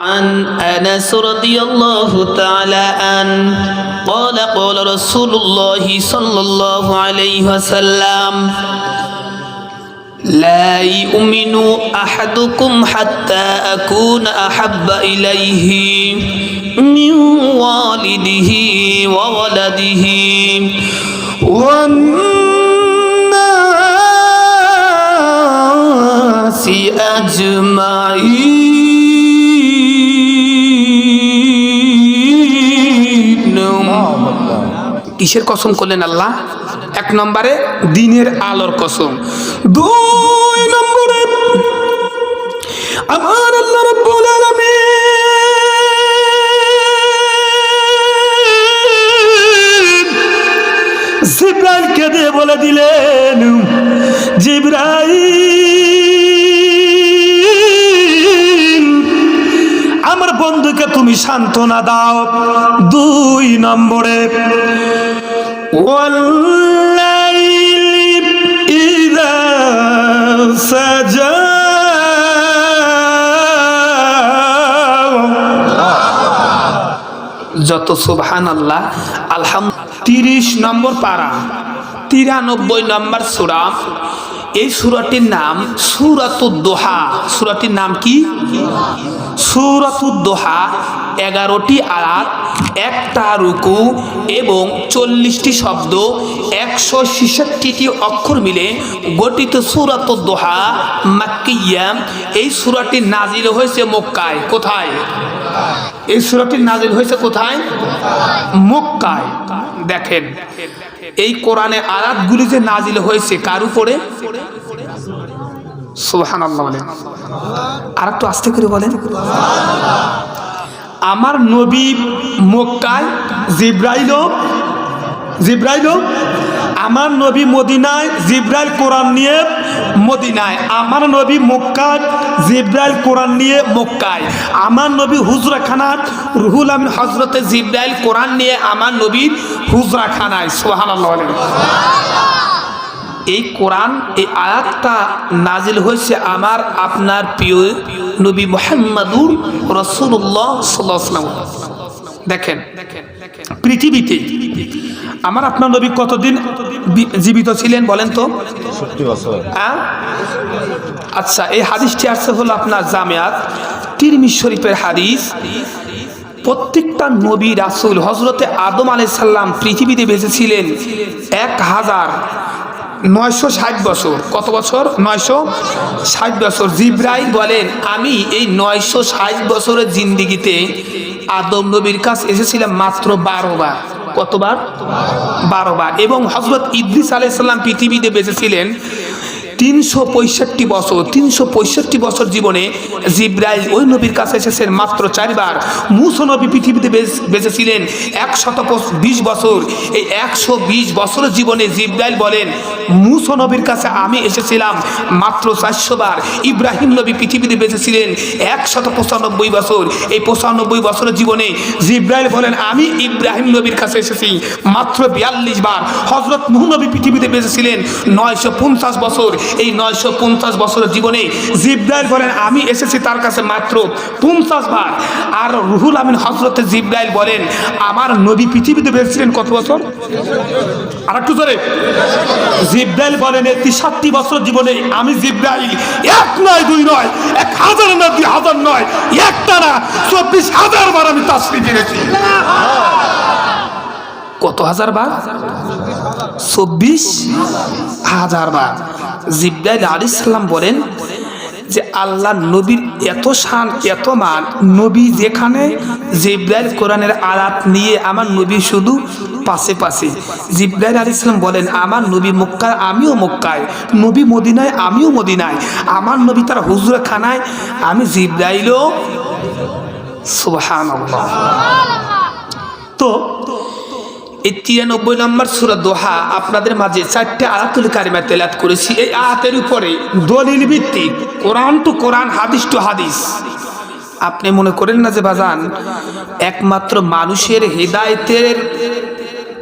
عن انس رضي الله تعالى عنه قال قال رسول الله صلى الله عليه وسلم لا يؤمن احدكم حتى اكون احب اليه من والده وولده والناس اجمعين কিসের কসম করলেন আল্লাহ? এক নম্বরে দিনের আলোর কসম। দুই নম্বরে আমার আল্লাহ রাব্বুল আলামিন জিব্রাইলকে দিয়ে বলে দিলেন সান্ত্বনা দাও দুই নম্বরে। যত সুবহান আল্লাহ আলহাম তিরিশ নম্বর পারা। তিরানব্বই নম্বর সুরা। এই সুরাটির নাম সুরাতুদ্দোহা সুরাটির নাম কি? সুরাতুদ্দোহা এগারোটি আয়াত, একটা রুকু এবং চল্লিশটি শব্দ, একশো ছেষট্টিটি অক্ষর মিলে গঠিত সুরাতুদ্দোহা মাক্কিয়া। এই সুরাটি নাজিল হয়েছে মক্কায়, কোথায়? এই সুরাটি নাজিল হয়েছে কোথায়? মক্কায়। দেখেন, এই কোরআনে আয়াতগুলি যে নাজিল হয়েছে, কার উপরে? বলেন। আর একটু আস্তে করে বলেন। আমার নবী মক্কায় জিব্রাইল জিব্রাইল, আমার নবী মদিনায় জিব্রাইল কোরআন নিয়ে মদিনায়, আমার নবী মক্কায় জিব্রাইল কোরআন নিয়ে মক্কায়, আমার নবী হুজরাখানাত রুহুল আমিন হজরতে জিব্রাইল কোরআন নিয়ে আমার নবীর হুজরাখানায় সোহান এই কোরআন এই আয়াতটা নাজিল হয়েছে আমার আপনার প্রিয় নবী মোহাম্মদুর রসুল্লাহ সাল্লাম দেখেন পৃথিবীতে আমার আপনার নবী কতদিন জীবিত ছিলেন বলেন তো? হ্যাঁ? আচ্ছা এই হাদিসটি আসছে হলো আপনার জামিয়াত তিরমিজ শরীফের হাদিস। প্রত্যেকটা নবী রাসূল হজরতে আদম আলাই সাল্লাম পৃথিবীতে বেঁচেছিলেন এক হাজার নয়শো ষাট বছর। কত বছর? নয়শো ষাট বছর। জিব্রাইল বলেন, আমি এই নয়শো ষাট বছরের জিন্দিগিতে আদম নবীর কাছে এসেছিলাম মাত্র বারোবার কতবার? বারোবার এবং হজরত ইদ্রিস আলাইসাল্লাম পৃথিবীতে বেঁচেছিলেন তিনশো পঁয়ষট্টি বছর, তিনশো পঁয়ষট্টি বছর জীবনে জিব্রাইল ওই নবীর কাছে এসেছেন মাত্র চারবার মুসো নবী পৃথিবীতে বেঁচ- বেঁচেছিলেন। একশত বিশ বছর। এই একশো বিশ বছরের জীবনে জিব্রাইল বলেন, মুসো নবীর কাছে আমি এসেছিলাম মাত্র চারশো বার ইব্রাহিম নবী পৃথিবীতে বেঁচেছিলেন একশত পঁচানব্বই বছর। এই পঁচানব্বই বছরের জীবনে জিব্রাইল বলেন, আমি ইব্রাহিম নবীর কাছে এসেছি মাত্র বিয়াল্লিশ বার হজরত মুহ নবী পৃথিবীতে বেঁচেছিলেন নয়শো পঞ্চাশ বছর। এই নয়শো পঞ্চাশ বছরের জীবনে জিব্রাইল বলেন আমি এসেছি তার কাছে মাত্র পঞ্চাশ বার। আর রুহুল আমিন হজরত জিব্রাইল বলেন, আমার নবী পৃথিবীতে বেঁচেছিলেন কত বছর? আর একটু ধরে জিব্রাইল বলেন, এই তিষট্টি বছর জীবনে আমি জিব্রাইল এক নয়, দুই নয়, এক হাজার না দুই হাজার নয়, একটা না, চব্বিশ হাজার বার আমি তাসরি দিয়েছি কত হাজার বার? চব্বিশ হাজার বার। জিব্রাইল আলী সাল্লাম বলেন যে, আল্লাহ নবীর এত শান, এত মান, নবী যেখানে, জিব্রাইল কোরআনের আয়াত নিয়ে আমার নবী শুধু পাশে পাশে। জিব্রাইল আলী ইসলাম বলেন, আমার নবী মক্কায়, আমিও মক্কায়। নবী মদিনায়, আমিও মদিনায়। আমার নবী তার হুজুরা খানায় আমি জিব্রাইলও সুবহান তো এই তিরানব্বই নম্বর সুরা দোহা আপনাদের মাঝে চারটে আয়াতুল কারিমা তেলাত করেছি। এই আয়াতের উপরে দলিল ভিত্তিক কোরআন টু কোরআন, হাদিস টু হাদিস। আপনি মনে করেন না যে বাজান, একমাত্র মানুষের হেদায়েতের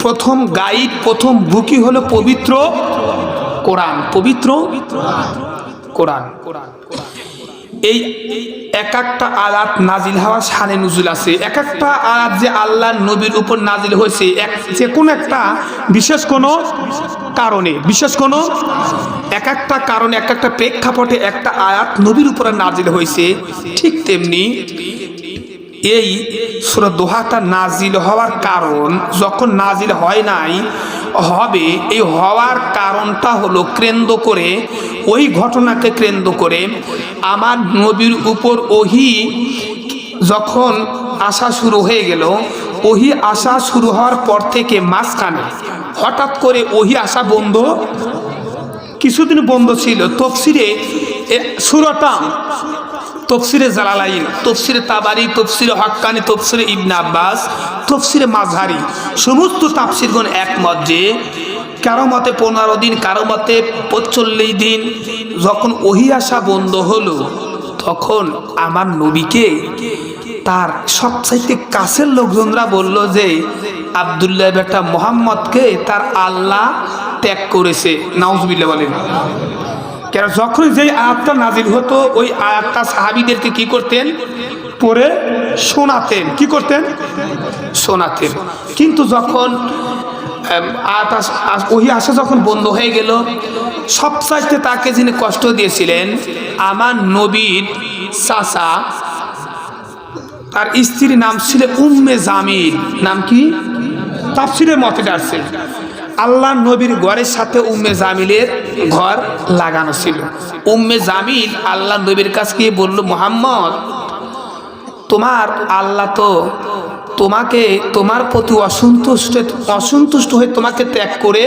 প্রথম গাইড, প্রথম বুকি হলো পবিত্র কোরআন পবিত্র কোরআন কোরআন কোরআন। এই এক একটা আয়াত নাজিল হওয়ার সানে নজুল আছে। এক একটা আয়াত যে আল্লাহ নবীর উপর নাজিল হয়েছে, এক যে কোনো একটা বিশেষ কোনো কারণে, বিশেষ কোনো এক একটা কারণে, এক একটা প্রেক্ষাপটে একটা আয়াত নবীর উপরে নাজিল হয়েছে, ঠিক তেমনি এই সুরা দোহাটা নাজিল হওয়ার কারণ যখন নাজিল হয় নাই, হবে এই হওয়ার কারণটা হলো কেন্দ্র করে, ওই ঘটনাকে কেন্দ্র করে আমার নবীর উপর ওহি যখন আসা শুরু হয়ে গেল, ওহি আসা শুরু হওয়ার পর থেকে মাঝখানে হঠাৎ করে ওহি আসা বন্ধ, কিছুদিন বন্ধ ছিল। তফসিরে সুরটা তফসিরে জালালাইন, তফসিরে তাবারি, তফসিরে হক্কানি, তফসিরে ইবনে আব্বাস, তফসিরে মাঝহারি সমস্ত তাফসিরগণ একমত যে, কারও মতে পনেরো দিন, কারও মতে পঁচল্লিশ দিন। যখন ওহি আসা বন্ধ হলো, তখন আমার নবীকে তার সবচাইতে কাছের লোকজনরা বলল যে, আবদুল্লাহ বেটা মোহাম্মদকে তার আল্লাহ ত্যাগ করেছে। নাউজবিল্লা বলেন। কেন যখন যেই আয়াতটা নাজিল হতো, ওই আয়াতটা সাহাবিদেরকে কি করতেন? পরে শোনাতেন। কি করতেন? শোনাতেন। কিন্তু যখন ওহি আসা যখন বন্ধ হয়ে গেল, সবচাইতে তাকে যিনি কষ্ট দিয়েছিলেন, আমার নবীর চাচা, তার স্ত্রীর নাম ছিল উম্মে জামিল। নাম কি? তাফসিরের মতে ডাকছে আল্লাহ নবীর ঘরের সাথে উম্মে জামিলের ঘর লাগানো ছিল। উম্মে জামিল আল্লাহ নবীর কাছে গিয়ে বলল, মোহাম্মদ, তোমার আল্লাহ তো তোমাকে, তোমার প্রতি অসন্তুষ্ট অসন্তুষ্ট হয়ে তোমাকে ত্যাগ করে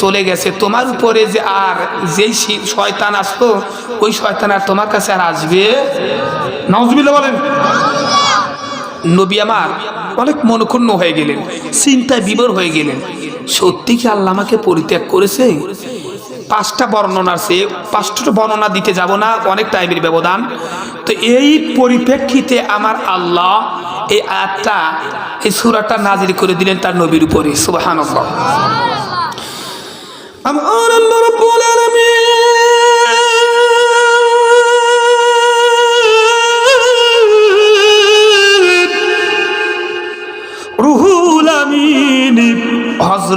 চলে গেছে। তোমার উপরে যে আর যেই শয়তান আসতো ওই শয়তান আর তোমার কাছে আর আসবে নজবিল্লা বলেন। নবী আমার অনেক মনক্ষুণ্ণ হয়ে গেলেন, চিন্তায় বিবর হয়ে গেলেন। সত্যি কি আল্লাহ আমাকে পরিত্যাগ করেছে? পাঁচটা বর্ণনা আছে, পাঁচটা বর্ণনা দিতে যাব না, অনেক টাইমের ব্যবধান। তো এই পরিপ্রেক্ষিতে আমার আল্লাহ এই আয়াতটা, এই সুরাটা নাজির করে দিলেন তার নবীর উপরে সুবাহান আমার আল্লাহ।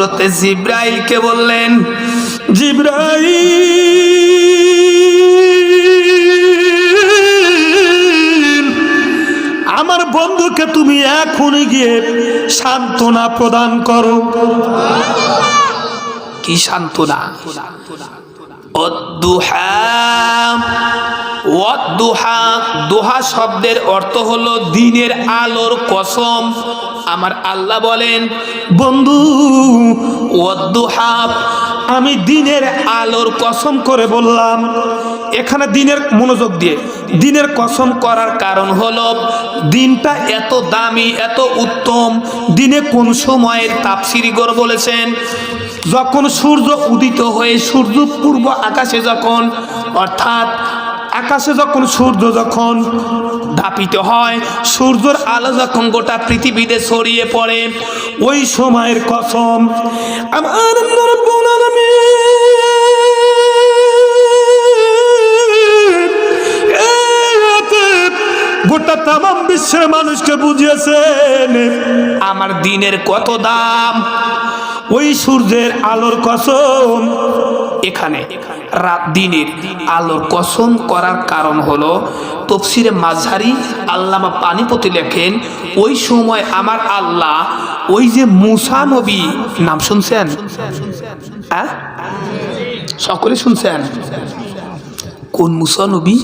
হজরতে জিব্রাইলকে বললেন, জিব্রাইল, আমার বন্ধুকে তুমি এখনই গিয়ে সান্ত্বনা প্রদান করো। কি সান্ত্বনা? দোহা শব্দের অর্থ হলো দিনের আলোর কসম। আমার আল্লাহ বলেন, বন্ধু, ওয়াদ্দুহা, আমি দিনের আলোর কসম করে বললাম, এখানে দিনের মনোযোগ দিয়ে, দিনের কসম করার কারণ হলো, দিনটা এত দামি, এত উত্তম, দিনে কোন সময়ের তাপসিরিগর বলেছেন, যখন সূর্য উদিত হয়ে সূর্য পূর্ব আকাশে যখন, অর্থাৎ আকাশে যখন সূর্য যখন ধাপিত হয়। সূর্যর আলো যখন গোটা পৃথিবীতে ছড়িয়ে পড়ে, ওই সময়ের কসম আমার গোটা তাম বিশ্বের মানুষকে বুঝিয়েছেন, আমার দিনের কত দাম, ওই সূর্যের আলোর কসম এখানে রাত দিনের আলোর কসম করার কারণ হলো, তফসিরে মাঝারি আল্লামা পানিপতি লেখেন, ওই সময় আমার আল্লাহ ওই যে মুসা নবী নাম শুনছেন? হ্যাঁ? সকলে শুনছেন? কোন মুসানবী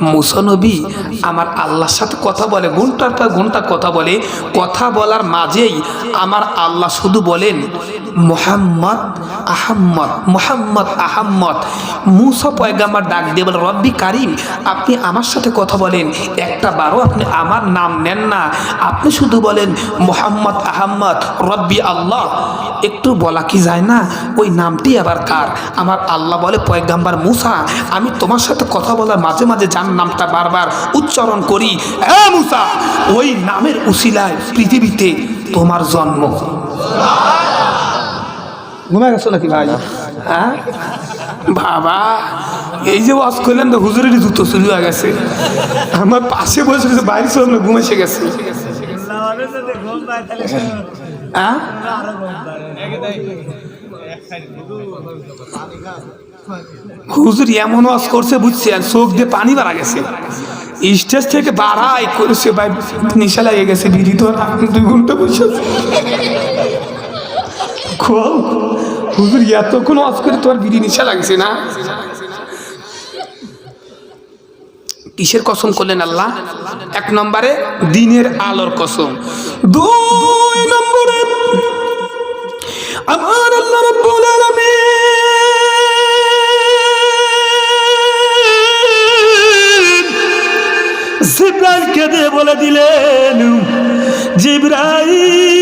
মুসানবী আমার আল্লাহর সাথে কথা বলে ঘণ্টার পর ঘণ্টা কথা বলে, কথা বলার মাঝেই আমার আল্লাহ শুধু বলেন মোহাম্মদ আহাম্মদ, মোহাম্মদ আহম্মদ। মুসা পয়গাম্বার ডাক দিয়ে বলে, রব্বি কারিম, আপনি আমার সাথে কথা বলেন। একটা বারও আপনি আমার নাম নেন না। আপনি শুধু বলেন, মোহাম্মদ আহাম্মদ, রব্বি আল্লাহ। একটু বলা কি যায় না? ওই নামটি আবার কার? আমার আল্লাহ বলে, পয়গাম্বার মুসা, আমি তোমার সাথে কথা বলার মাঝে মাঝে যার নামটা বারবার উচ্চারণ করি হ্যাঁ মুসা! ওই নামের উসিলায় পৃথিবীতে তোমার জন্ম। ঘুমে গেছো নাকি ভাই? হ্যাঁ? বাবা এই যে ওয়াজ করলেন তো হুজুরের জুতো শুরু হয়ে গেছে। আমার পাশে বসে বসে বাইরে সামনে ঘুম এসে গেছে হুজুর এমন ওয়াজ করছে বুঝছেন? চোখ দিয়ে পানি বাড়া গেছে। স্টেজ থেকে বাড়াই করেছে ভাই নিশা লাগে গেছে বিড়ি তো দুই ঘণ্টা বসে। খুব হুজুর, এতক্ষণ ওয়াজ করে তোমার বিড়ি নিশা লাগছে না? কিসের কসম করলেন আল্লাহ? এক নম্বরে দিনের আলোর কসম। দুই নম্বরে, আমার আল্লাহ রাব্বুল আলামিন জিব্রাইলকে দিয়ে বলে দিলেন, জিব্রাইল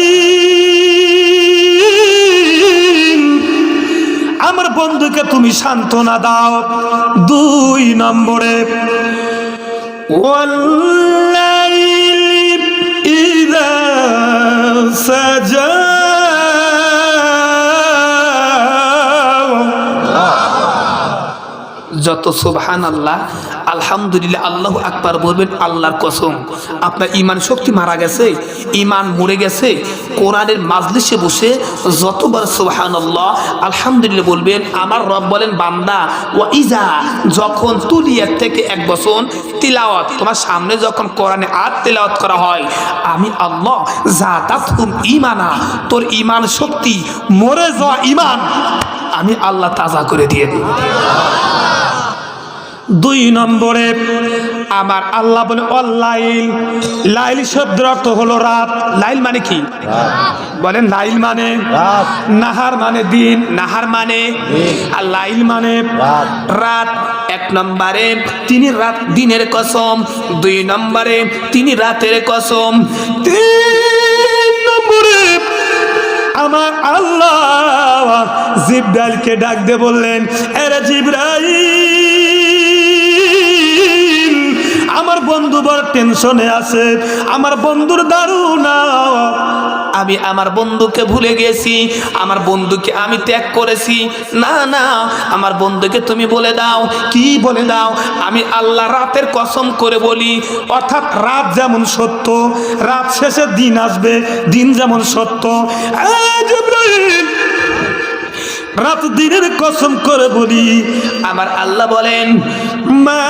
বন্ধুকে তুমি সান্ত্বনা দাও। দুই নম্বরে সাজা যত সুবহান আল্লাহ আলহামদুলিল্লাহ আল্লাহ আকবার বলবেন আল্লাহর কসম। আপনার ইমান শক্তি মারা গেছে ইমান মরে গেছে, কোরআনের মাজলিসে বসে যতবার সুবহান আল্লাহ আলহামদুলিল্লাহ বলবেন, আমার রব বলেন, বান্দা ও ইজা, যখন তুলিয়ার থেকে এক বছর তিলাওয়াত, তোমার সামনে যখন কোরআনে আর তিলাওয়াত করা হয়, আমি আল্লাহ জাতাত ইমানা তোর ইমান শক্তি মরে যাওয়া ইমান আমি আল্লাহ তাজা করে দিয়ে দিই দুই নম্বরে আমার আল্লাহ বলে অল্লাইল। লাইল শব্দের অর্থ হলো রাত। লাইল মানে কি? বলেন লাইল মানে নাহার মানে দিন নাহার মানে আর লাইল মানে রাত। রাত। এক নম্বরে তিনি রাত দিনের কসম। দুই নম্বরে তিনি রাতের কসম। তিন নম্বরে আমার আল্লাহ জিব্রাইলকে ডাক দিয়ে বললেন এরে জিব্রাইল বন্ধু বড় টেনশনে আছে। আমার বন্ধুর দারুণা আমি আমার বন্ধুকে ভুলে গেছি। আমার বন্ধুকে আমি ত্যাগ করেছি। না না আমার বন্ধুকে তুমি বলে দাও। কি বলে দাও? আমি আল্লাহ রাতের কসম করে বলি অর্থাৎ রাত যেমন সত্য রাত শেষে দিন আসবে দিন যেমন সত্য। রাত দিনের কসম করে বলি আমার আল্লাহ বলেন মা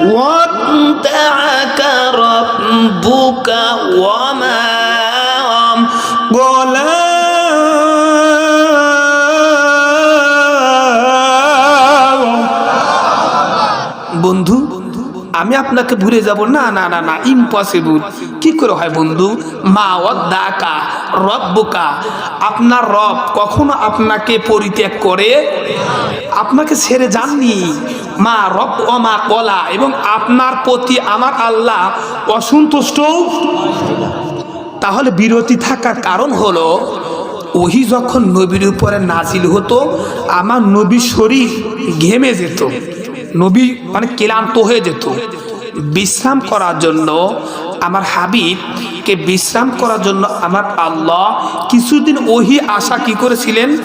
ودعك ربك وما আমি আপনাকে ভুলে যাব। না না না না ইম্পসিবল কি করে হয় বন্ধু? মা ওয়াদ্দাকা, রব্বুকা, আপনার রব কখনো আপনাকে পরিত্যাগ করে, আপনাকে ছেড়ে যাননি। মা রব ও মা কলা, এবং আপনার প্রতি আমার আল্লাহ অসন্তুষ্ট। তাহলে বিরতি থাকার কারণ হলো, ওহি যখন নবীর উপরে নাজিল হতো, আমার নবী শরীর ঘেমে যেত। নবী মানে ক্লান্ত হয়ে যেত। বিশ্রাম করার জন্য আমার হাবিবকে বিশ্রাম করার জন্য আমার আল্লাহ কিছুদিন ওহি আশা কি করেছিলেন?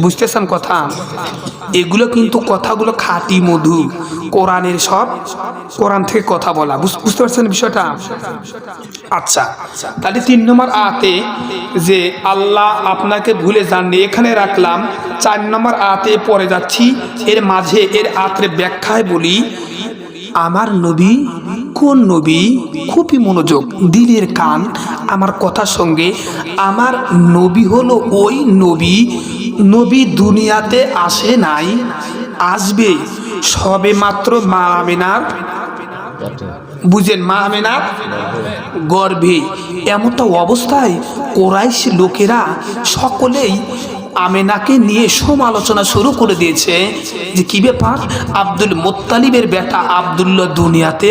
বুঝতেছেন কথা? এগুলো কিন্তু কথাগুলো খাঁটি মধু। কোরআনের সব কোরআন থেকে কথা বলা। বুঝ- বুঝতে পারছেন বিষয়টা? আচ্ছা তাহলে তিন নম্বর আতে যে আল্লাহ আপনাকে ভুলে যাননি, এখানে রাখলাম চার নম্বর আতে পরে যাচ্ছি, এর মাঝে, এর আত্রে ব্যাখ্যায় বলি, আমার নবী কোন নবী? খুবই মনোযোগ, দিলের কান, আমার কথার সঙ্গে, আমার নবী হলো ওই নবী নবী দুনিয়াতে আসে নাই, আসবে, সবে মাত্র মা আমিনার, বুঝেন, মা আমিনার গর্ভে, এমনটা অবস্থায় কোরাইশ লোকেরা সকলেই আমেনাকে নিয়ে সমালোচনা শুরু করে দিয়েছে যে কি ব্যাপার? আব্দুল মোত্তালিবের বেটা আবদুল্লাহ দুনিয়াতে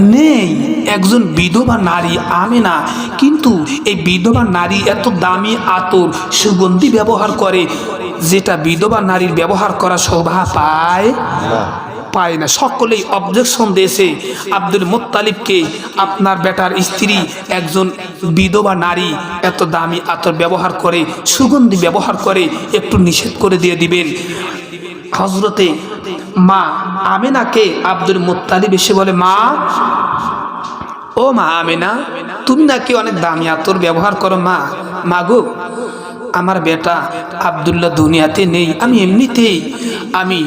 নেই। একজন বিধবা নারী আমেনা। কিন্তু এই বিধবা নারী এত দামি, আতর, সুগন্ধি ব্যবহার করে, যেটা বিধবা নারীর ব্যবহার করা শোভা পায় পায় না। সকলেই অবজেকশন দিয়েছে আব্দুল মোত্তালিবকে, আপনার বেটার স্ত্রী, একজন বিধবা নারী, এত দামি আতর ব্যবহার করে, সুগন্ধি ব্যবহার করে, একটু নিষেধ করে দিয়ে দিবেন। হজরতে মা আমেনাকে আব্দুল মুত্তালিব এসে বলে, মা, ও মা আমেনা, তুমি নাকি অনেক দামি আতর ব্যবহার করো, মা। মাগো আমার বেটা আবদুল্লাহ দুনিয়াতে নেই, আমি এমনিতেই, আমি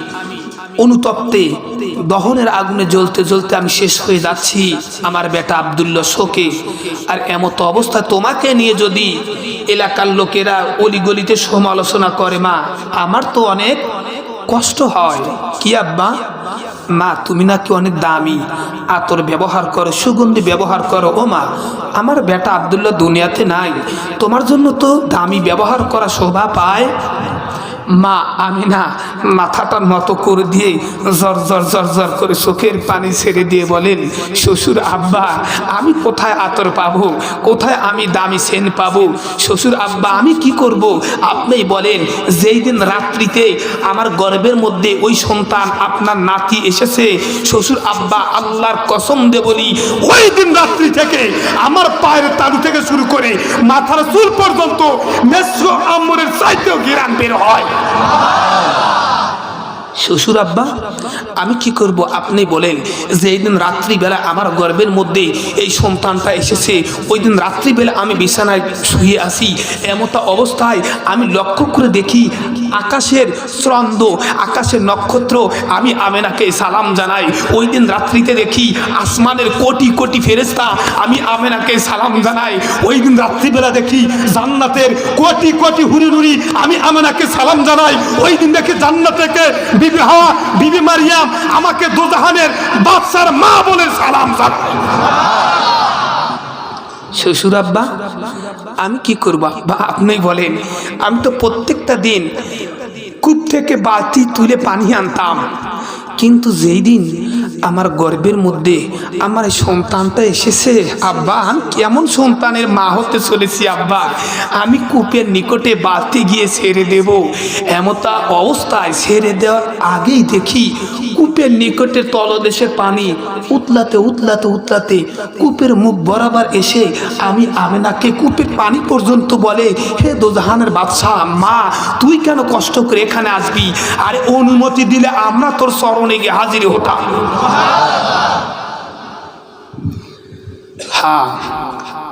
অনুতপ্তে দহনের আগুনে জ্বলতে জ্বলতে আমি শেষ হয়ে যাচ্ছি আমার বেটা আবদুল্লাহ শোকে। আর এমতো অবস্থা তোমাকে নিয়ে যদি এলাকার লোকেরা অলিগলিতে সমালোচনা করে মা, আমার তো অনেক কষ্ট হয়। কি আব্বা? মা, তুমি নাকি অনেক দামি, আতর ব্যবহার করো, সুগন্ধি ব্যবহার করো। ও মা, আমার বেটা আবদুল্লাহ দুনিয়াতে নাই। তোমার জন্য তো দামি ব্যবহার করা শোভা পায়। মা, আমি না মাথাটা নত করে দিয়ে জর জর জর জর করে চোখের পানি ছেড়ে দিয়ে বলেন, শ্বশুর আব্বা, আমি কোথায় আতর পাবো? কোথায় আমি দামি সেন পাবো? শ্বশুর আব্বা, আমি কি করব? আপনি বলেন, যেই দিন রাত্রিতে আমার গর্বের মধ্যে ওই সন্তান আপনার নাতি এসেছে, শ্বশুর আব্বা আল্লাহর কসম দে বলি, ওই দিন রাত্রি থেকে আমার পায়ের তালু থেকে শুরু করে মাথার চুল পর্যন্ত মেসো আমরের চাইতেও গিরান বের হয়। 好 শ্বশুর আব্বা, আমি কি করব? আপনি বলেন যে এই দিন রাত্রিবেলা আমার গর্বের মধ্যে এই সন্তানটা এসেছে ওই দিন রাত্রিবেলা আমি বিছানায় শুয়ে আসি এমতা অবস্থায় আমি লক্ষ্য করে দেখি আকাশের স্রন্দ আকাশের নক্ষত্র, আমি আমেনাকে সালাম জানাই। ওই দিন রাত্রিতে দেখি আসমানের কোটি কোটি ফেরেস্তা আমি আমেনাকে সালাম জানাই। ওই দিন রাত্রিবেলা দেখি জান্নাতের কোটি কোটি হুরি আমি আমেনাকে সালাম জানাই। ওই দিন দেখি জান্নাত থেকে বিবি হাওয়া বিবি মারিয়াম আমাকে দোজাহানের বাদশার মা বলে সালাম জানাই শ্বশুর আব্বা, আমি কি করব? আব্বা, আপনি বলেন, আমি তো প্রত্যেকটা দিন কূপ থেকে বাতি তুলে পানি আনতাম। কিন্তু যেই দিন আমার গর্বের মধ্যে আমার সন্তানটা এসেছে। আব্বা, আমি কেমন সন্তানের মা হতে চলেছি আব্বা। আমি কূপের নিকটে বাড়তে গিয়ে ছেড়ে দেব। এমতা অবস্থায় ছেড়ে দেওয়ার আগেই দেখি কূপের নিকটে তলদেশের পানি উতলাতে উতলাতে উতলাতে কূপের মুখ বরাবর এসে আমি আমেনাকে কূপের পানি পর্যন্ত বলে, হে দোজাহানের বাদশাহ, মা, তুই কেন কষ্ট করে এখানে আসবি? আরে অনুমতি দিলে আমরা তোর স্মরণে গিয়ে হাজির হতাম। হ্যাঁ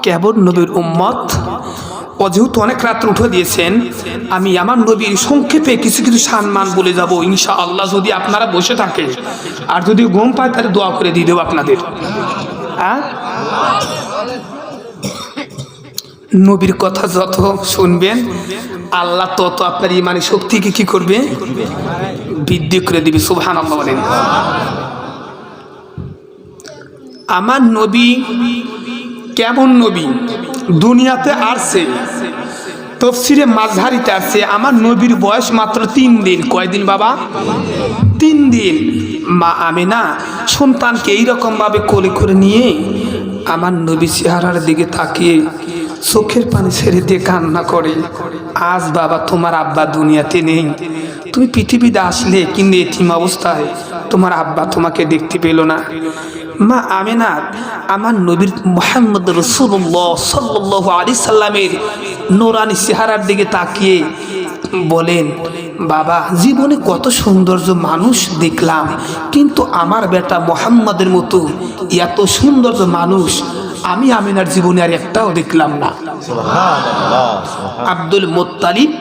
কেবল নবীর উম্মত ও যেহেতু অনেক রাত্রে উঠে দিয়েছেন আমি আমার নবীর সংক্ষেপে কিছু কিছু সম্মান বলে যাব ইনশা আল্লাহ যদি আপনারা বসে থাকেন। আর যদি ঘুম পায়, তাহলে দোয়া করে দিয়ে দেবো আপনাদের। হ্যাঁ নবীর কথা যত শুনবেন, আল্লাহ তত আপনার ইমানি শক্তিকে কি করবে? বৃদ্ধি করে দিবে সুবহান আল্লাহ বলেন। আমার নবী কেমন নবী? দুনিয়াতে আসছে তফসিরে মাঝহারিতে আসছে আমার নবীর বয়স মাত্র তিন দিন। কয়দিন বাবা? তিন দিন। মা আমি না সন্তানকে এইরকমভাবে কোলে করে নিয়ে আমার নবী চেহারার দিকে তাকিয়ে চোখের পানি ছেড়ে দিয়ে কান্না করে। আজ বাবা, তোমার আব্বা দুনিয়াতে নেই। তুমি পৃথিবীতে আসলে কিন্তু এটিম অবস্থায়? তোমার আব্বা তোমাকে দেখতে পেল না। মা আমেনা, আমার নবীর মোহাম্মদ রসুল্লাহ সাল্লাহ আলি সাল্লামের নোরানি চেহারার দিকে তাকিয়ে বলেন, বাবা, জীবনে কত সৌন্দর্য মানুষ দেখলাম, কিন্তু আমার বেটা মোহাম্মদের মতো এত সৌন্দর্য মানুষ আমি আমিনার জীবনে আর একটাও দেখলাম না। আব্দুল মোত্তালিব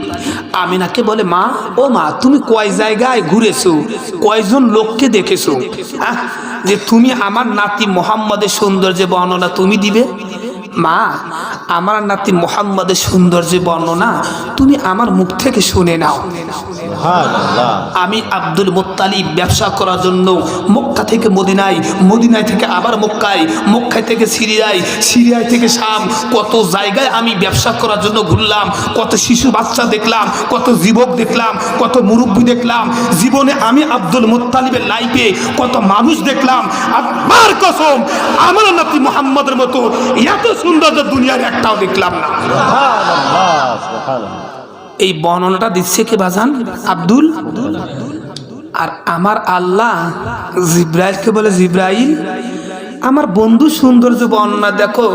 আমিনাকে বলে, মা, ও মা, তুমি কয় জায়গায় ঘুরেছো? কয়জন লোককে দেখেছ? হ্যাঁ? যে তুমি আমার নাতি মোহাম্মদের সৌন্দর্যে বর্ণনা তুমি দিবে? মা আমার নাতি মোহাম্মদের সৌন্দর্যে বর্ণনা তুমি আমার মুখ থেকে শুনে নাও। আমি আব্দুল মোত্তালিব ব্যবসা করার জন্য মক্কা থেকে মদিনায় মদিনায় থেকে আবার মক্কায় মক্কায় থেকে সিরিয়ায় সিরিয়ায় থেকে শাম কত জায়গায় আমি ব্যবসা করার জন্য ঘুরলাম কত শিশু বাচ্চা দেখলাম কত যুবক দেখলাম কত মুরব্বী দেখলাম জীবনে আমি আব্দুল মোত্তালিবের লাইফে কত মানুষ দেখলাম আবার কসম আমার নাতি মোহাম্মদের মতো এত সৌন্দর্য দুনিয়ার একটাও দেখলাম না। এই বর্ণনাটা দিচ্ছে কে বাজান? আব্দুল? আর আমার আল্লাহ জিব্রাইলকে বলে জিব্রাইল, আমার বন্ধু সৌন্দর্য বর্ণনা, দেখো,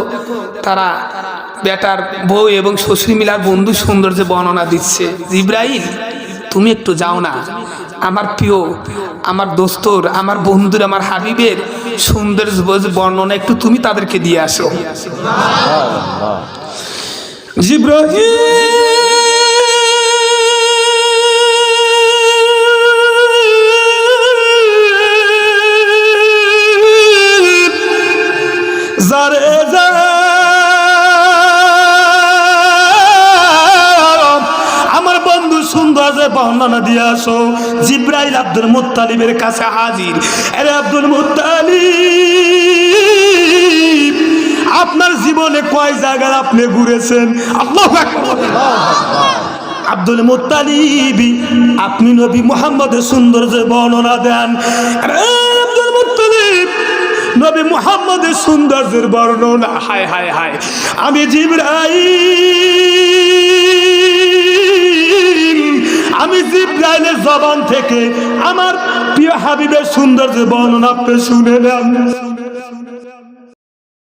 তারা বেটার বউ এবং শ্বশুর মিলার বন্ধু সৌন্দর্য বর্ণনা দিচ্ছে। ইব্রাহিম তুমি একটু যাও না। আমার প্রিয়, আমার দোস্তর আমার বন্ধুর, আমার হাবিবের সৌন্দর্য বর্ণনা একটু তুমি তাদেরকে দিয়ে আসো। জিব্রাহিম! যে বর্ণনা দিয়ে আসো। জিব্রাইল আব্দুল মুত্তালিবের কাছে হাজির। আরে আব্দুল মুত্তালিব, আপনার জীবনে কয় জায়গায় আপনি ঘুরেছেন? আব্দুল মুত্তালিব, আপনি নবী মুহাম্মদের সৌন্দর্যের বর্ণনা দেন। আব্দুল মুত্তালিব, নবী মুহাম্মদের সৌন্দর্যের বর্ণনা। হায় হায় হায়। আমি জিব্রাইল আমি জিব্রাইলের জবান থেকে আমার প্রিয় হাবিবের সৌন্দর্য বর্ণনা শুনে নেন।